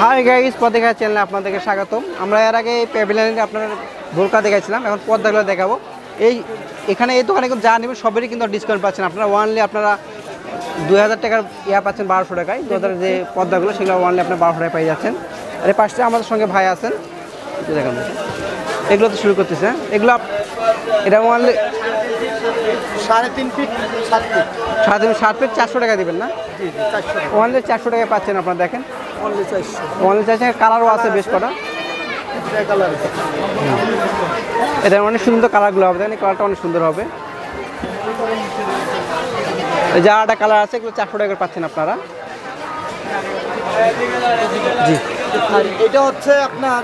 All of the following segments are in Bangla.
হাই গাইস পথেখা চ্যানেলে আপনাদেরকে স্বাগতম। আমরা এর আগে এই প্যাভিলিয়নে আপনার বোরকা দেখাচ্ছিলাম এখন পর্দাগুলো দেখাবো। এই এখানে এই দোকানে কিন্তু যা নেবেন সবেরই কিন্তু ডিসকাউন্ট পাচ্ছেন। আপনারা ওয়ানলি আপনারা দুই হাজার টাকার ইয়া পাচ্ছেন বারোশো টাকায়। দু হাজার যে পর্দাগুলো সেগুলো ওয়ানলি আপনার বারোশো টাকায় পেয়ে যাচ্ছেন। আর এই পাশে আমাদের সঙ্গে ভাই আছেন। দেখান এগুলো তো শুরু করতেছে হ্যাঁ? এগুলো এটা ওয়ানলি সাড়ে তিন ফিট সাত ফিট সাত সাত ফিট চারশো টাকা দেবেন না? ওয়ানলি চারশো টাকায় পাচ্ছেন আপনারা দেখেন। অনলি চারশো কালারও আছে বেশ কটা। কালার এটা অনেক সুন্দর কালারগুলো হবে দেখেন কালারটা অনেক সুন্দর হবে। এই যে আরেকটা কালার আছে এগুলো চারশো টাকা পাচ্ছেন আপনারা। জি। আর এটা হচ্ছে আপনার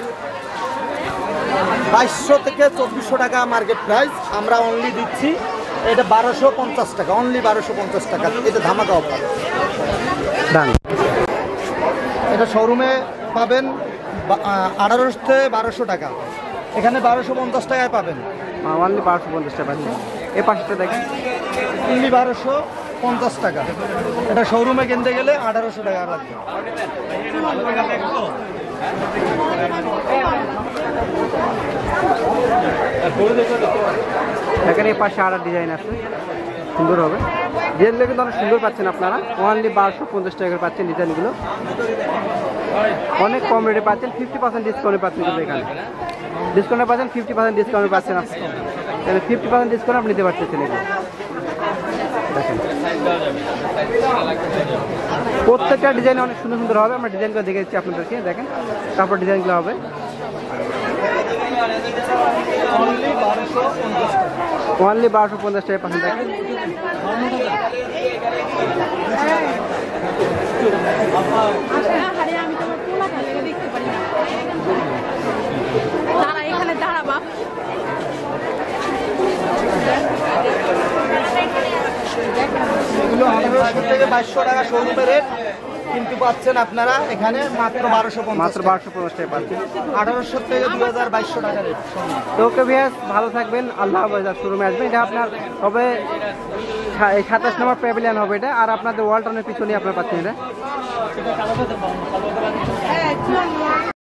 বাইশশো থেকে চব্বিশশো টাকা মার্কেট প্রাইস আমরা অনলি দিচ্ছি এটা বারোশো পঞ্চাশ টাকা অনলি বারোশো পঞ্চাশ টাকা। এটা ধামাকা অফার ডান এটা শোরুমে পাবেন আঠারোশো থেকে বারোশো টাকা। এখানে বারোশো পঞ্চাশ টাকায় পাবেন। অনলি বারোশো পঞ্চাশ টাকা পাচ্ছেন। এ পাশেটা দেখেন। অনলি বারোশো পঞ্চাশ টাকা। এটা শোরুমে কিনতে গেলে আঠারোশো টাকা লাগবে। এখানে পাশে আরেকটা ডিজাইন আছে। সুন্দর হবে। ডিজাইনগুলো কিন্তু অনেক সুন্দর পাচ্ছেন আপনারা। অনলি বারোশো পঞ্চাশ টাকা করে পাচ্ছেন ডিজাইনগুলো অনেক কম রেটে পাচ্ছেন ফিফটি পার্সেন্ট ডিসকাউন্টে পাচ্ছেন কিন্তু এখানে। ডিসকাউন্টে পাচ্ছেন ফিফটি পার্সেন্ট ডিসকাউন্টে পাচ্ছেন তাহলে ফিফটি পার্সেন্ট ডিসকাউন্ট আপনি নিতে পারতেছেন এগুলো। প্রত্যেকটা ডিজাইন অনেক সুন্দর সুন্দর হবে। আমরা ডিজাইনগুলো দেখে দিচ্ছি আপনাদেরকে, দেখেন। তারপর ডিজাইনগুলো হবে। অনলি বারোশো পঞ্চাশ টাকা পাচ্ছেন দেখেন দাঁড়া এখানে দাঁড়া বাপ। এগুলো থেকে বাইশশো টাকা শোরুমে রেট কিন্তু পাচ্ছেন আপনারা এখানে মাত্র বারোশো মাত্র বারোশো পঞ্চাশ টাকা পাচ্ছেন। আঠারোশো থেকে দু হাজার বাইশশো টাকা রেট। তো ওকে ভিয়াস ভালো থাকবেন। আল্লাহ হাফেজ শোরুমে আসবেন। এটা আপনার হবে এই সাতাশ নম্বর প্যাভিলিয়ন হবে এটা। আর আপনাদের ওয়ার্ল্ড ওয়ালটনের পিছনেই আপনার পাচ্ছেন এটা।